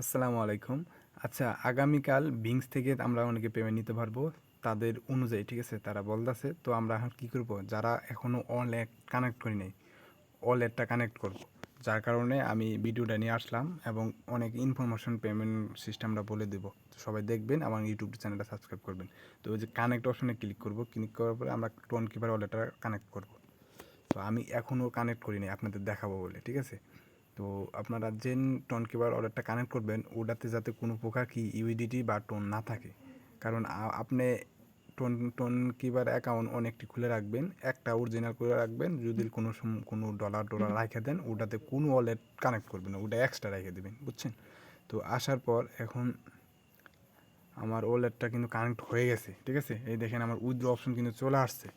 আসসালামু আলাইকুম। আচ্ছা আগামীকাল বিংস থেকে আমরা অনেকে পেমেন্ট নিতে পারব। তাদের অনুযায়ী, ঠিক আছে? তারা বলতেছে, তো আমরা এখন কী করব? যারা এখনও অল অনলাইন কানেক্ট করি নাই ওয়ালেটটা কানেক্ট করব। যার কারণে আমি ভিডিওটা নিয়ে আসলাম এবং অনেক ইনফরমেশন পেমেন্ট সিস্টেমটা বলে দেবো। সবাই দেখবেন, আমার ইউটিউব চ্যানেলটা সাবস্ক্রাইব করবেন। তো ওই যে কানেক্ট অপশনে ক্লিক করব। ক্লিক করার পরে আমরা টোন কিপার ওয়ালেটটা কানেক্ট করব। তো আমি এখনও কানেক্ট করিনি, আপনাদের দেখাবো বলে, ঠিক আছে? তো আপনারা যে টোন কিপার অর্ডারটা কানেক্ট করবেন ওটাতে যাতে কোনো প্রকার কি ইউইডিটি বা টোন না থাকে। কারণ আপনি টোন টোন কিপার অ্যাকাউন্ট অনেকটি খুলে রাখবেন একটা অরিজিনাল করে রাখবেন যদি কোনো কোনো ডলার ডলার রাখে দেন ওটাতে কোনো ওয়ালেট কানেক্ট করবেন না ওটা এক্সট্রা রেখে দেবেন বুঝছেন? তো আসার পর এখন আমার ওয়ালেটটা কিন্তু কানেক্ট হয়ে গেছে ঠিক আছে? এই দেখেন আমার উইথড্র অপশন কিন্তু চলে আসছে।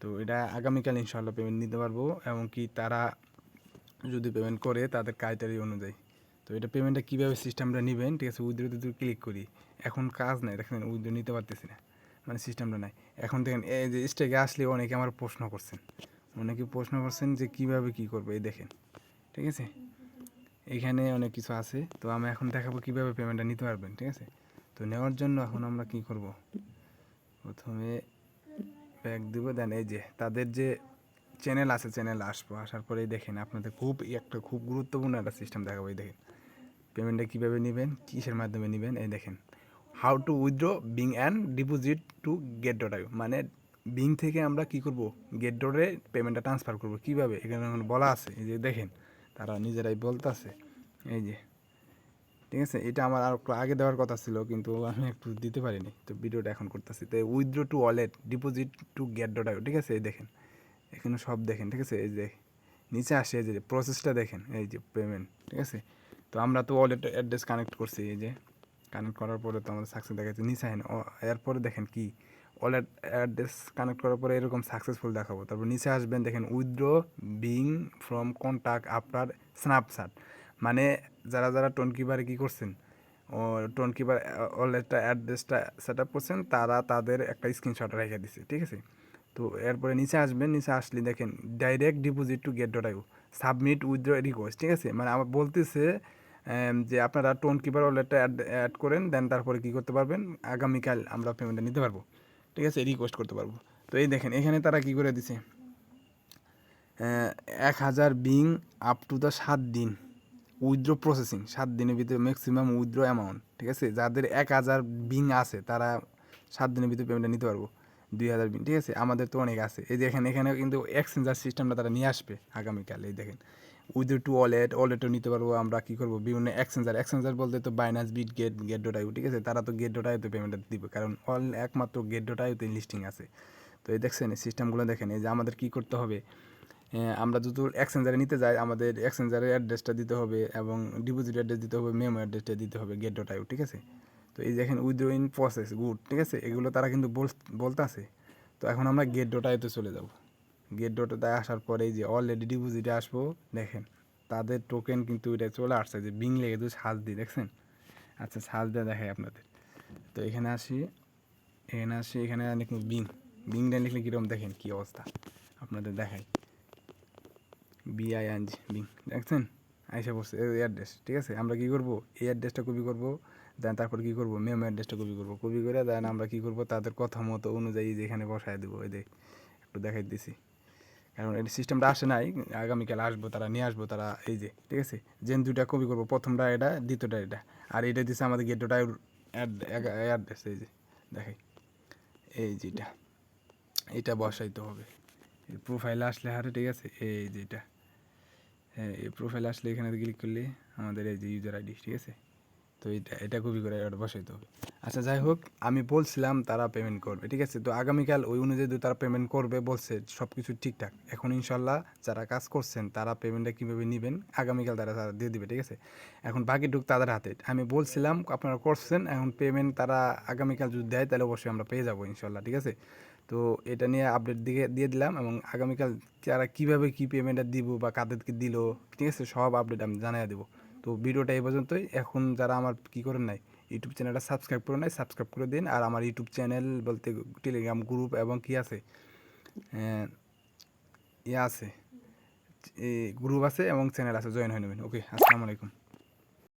তো এটা আগামীকাল ইনশাল্লাহ পেমেন্ট নিতে পারব এবং কি তারা যদি পেমেন্ট করে তাদের ক্রাইটেরিয়া অনুযায়ী। তো এটা পেমেন্টটা কীভাবে সিস্টেমটা নেবেন, ঠিক আছে উইথড্রোতে যদি ক্লিক করি, এখন কাজ নাই, দেখেন উইথড্রো নিতে পারতেছি না মানে সিস্টেমটা নাই। এখন দেখেন, এই যে স্টেকে আসলে অনেকে আমার প্রশ্ন করছেন। অনেকে প্রশ্ন করছেন যে কীভাবে কী করব, এই দেখেন, ঠিক আছে? এখানে অনেক কিছু আছে, তো আমি এখন দেখাবো কীভাবে পেমেন্টটা নিতে পারবেন, ঠিক আছে? তো নেওয়ার জন্য এখন আমরা কী করব? প্রথমে ব্যাগ দিব, দেন এই যে, তাদের যে চ্যানেল আছে চ্যানেল আসব, আসার পরেই দেখেন আপনাদের খুব একটা খুব গুরুত্বপূর্ণ একটা সিস্টেম দেখাবো, এই দেখেন। পেমেন্টটা কীভাবে নেবেন, কিসের মাধ্যমে নেবেন, এই দেখেন। How to withdraw Bing and deposit to gate dot IO মানে বিং থেকে আমরা কি করব গেট ডটে পেমেন্টটা ট্রান্সফার করব। কীভাবে? এখানে বলা আছে, এই যে দেখেন, তারা নিজেরাই বলতেছে, এই যে। ঠিক আছে? এটা আমার আর আগে দেওয়ার কথা ছিল, কিন্তু আমি একটু দিতে পারিনি, তো ভিডিওটা এখন করতেছি। তো withdraw to wallet deposit to gate dot IO ঠিক আছে? এই দেখেন। এখানে সব দেখেন, ঠিক আছে? এই যে নিচে আসে এই যে প্রসেসটা দেখেন, এই যে পেমেন্ট ঠিক আছে? তো আমরা তো ওয়ালেট অ্যাড্রেস কানেক্ট করছি, এই যে কানেক্ট করার পরে তো আমাদের সাকসেস দেখাচ্ছে। নিচে আহেন এরপরে দেখেন কি? ওয়ালেট অ্যাড্রেস কানেক্ট করার পরে এরকম সাকসেসফুল দেখাবো। তারপর নিচে আসবেন, দেখেন withdraw Bing from contact after Snapchat মানে যারা যারা টোন কিপারে কী করছেন, ও টোন কিপার ওয়ালেটটা অ্যাড্রেসটা সেট আপ করছেন, তারা তাদের একটা স্ক্রিনশট রেখে দিছে, ঠিক আছে? তো এরপরে নিচে আসবেন, নিচে আসলে দেখেন direct deposit to gate dot IO submit withdraw request ঠিক আছে? মানে আমার বলতেছে যে আপনারা টোন কিপার ওয়ালেটটা অ্যাড অ্যাড করেন দেন তারপরে কী করতে পারবেন? আগামীকাল আমরা পেমেন্টটা নিতে পারব, ঠিক আছে? রিকোয়েস্ট করতে পারব। তো এই দেখেন, এখানে তারা কী করে দিছে? এক হাজার বিং আপ টু দ্য সাত দিন উইথড্র প্রসেসিং সাত দিনের ভিতরে ম্যাক্সিমাম উইথড্র অ্যামাউন্ট ঠিক আছে? যাদের এক হাজার বিং আছে, তারা সাত দিনের ভিতরে পেমেন্টটা নিতে পারব। দুই হাজার ঠিক আছে? আমাদের তো অনেক আছে। এই দেখেন এখানে কিন্তু এক্সচেঞ্জার সিস্টেমটা তারা নিয়ে আসবে আগামীকাল, এই দেখেন। উইথ টু ওয়ালেট ওয়ালেটও নিতে পারব আমরা কী করব? বিভিন্ন এক্সচেঞ্জার এক্সচেঞ্জার বলতে তো Binance Bitget gate dot IO ঠিক আছে? তারা তো গেট ডট আইউতে পেমেন্টটা দিবে, কারণ অল একমাত্র গেট ডট আইউতে লিস্টিং আছে। তো এই দেখছেন, এই সিস্টেমগুলো দেখেন, এই যে আমাদের কী করতে হবে? আমরা যদি এক্সচেঞ্জারে নিতে যাই, আমাদের এক্সচেঞ্জারের অ্যাড্রেসটা দিতে হবে এবং ডিপোজিট অ্যাড্রেস দিতে হবে মেমো অ্যাড্রেসটা দিতে হবে গেট ডট আইউ ঠিক আছে? তো এই দেখেন উইথড্র ইন প্রসেস গুড ঠিক আছে? এগুলো তারা কিন্তু বলতে আছে তো এখন আমরা গেট ডট আইতে চলে যাব। গেট ডটে আসার পরে এই যে অলরেডি ডিপোজিটে আসব, দেখেন, তাদের টোকেন কিন্তু এটা চলে আসছে যে বিং লেগে তো সাজ দিই দেখছেন? আচ্ছা সাজ দিয়ে দেখাই আপনাদের। তো এখানে আসি এখানে আসি, এখানে লিখুন বিং বিংটা লিখলে কীরকম? দেখেন কী অবস্থা। আপনাদের দেখাই। বিআইএনজি বিং দেখছেন? আইসা পড়ছে এই অ্যাড্রেস ঠিক আছে? আমরা কী করব? এই অ্যাড্রেসটা কপি করব। দেন তারপর কী করব? মেম অ্যাড্রেসটা কপি করব। কপি করে দেন আমরা কী করব? তাদের কথা মতো অনুযায়ী যেখানে বসায় দেবো এই দেখ একটু দেখাই দিছি কারণ এই সিস্টেমটা আসে নাই, আগামীকাল আসব, তারা নিয়ে আসব, তারা এই যে, ঠিক আছে? যেন দুইটা কপি করব, প্রথমটা এটা, দ্বিতীয়টা এটা। আর এটা দিছে আমাদের গেটটা অ্যাড্রেস এই যে, দেখাই। এই যেটা এটা। বসাইতে হবে। প্রোফাইলে আসলে হারে ঠিক আছে? এই যে এটা। হ্যাঁ এই প্রোফাইলে আসলে এখানে ক্লিক করলে আমাদের এই যে ইউজার আইডি ঠিক আছে? তো এটা এটা কপি করে এটা বসাইতে হবে আচ্ছা যাই হোক, আমি বলছিলাম তারা পেমেন্ট করবে, ঠিক আছে? তো আগামীকাল ওই অনুযায়ী তারা পেমেন্ট করবে, বলছে সব কিছু ঠিকঠাক। এখন ইনশাল্লাহ যারা কাজ করছেন, তারা পেমেন্টটা কীভাবে নেবেন, আগামীকাল তারা তারা দিয়ে দিবে, ঠিক আছে? এখন বাকি বাকিটুক তাদের হাতে। আমি বলছিলাম আপনারা করছেন, এখন পেমেন্ট তারা আগামীকাল যদি দেয়, তাহলে অবশ্যই আমরা পেয়ে যাব ইনশাল্লাহ, ঠিক আছে? তো এটা নিয়ে আপডেট দিকে, দিয়ে দিলাম এবং আগামীকাল তারা কীভাবে কী পেমেন্টটা দিব বা কাদেরকে দিল, ঠিক আছে? সব আপডেট আমি জানিয়ে দেবো। তো ভিডিওটা এই পর্যন্তই। এখন যারা আমার কী করে নাই ইউটিউব চ্যানেলটা সাবস্ক্রাইব করে নাই সাবস্ক্রাইব করে দিন। আর আমার ইউটিউব চ্যানেল বলতে টেলিগ্রাম গ্রুপ এবং কি আছে? আহ, ইয়ে আছে গ্রুপ আছে এবং চ্যানেল আছে। জয়েন হয়ে নেবেন। ওকে আসসালামু আলাইকুম।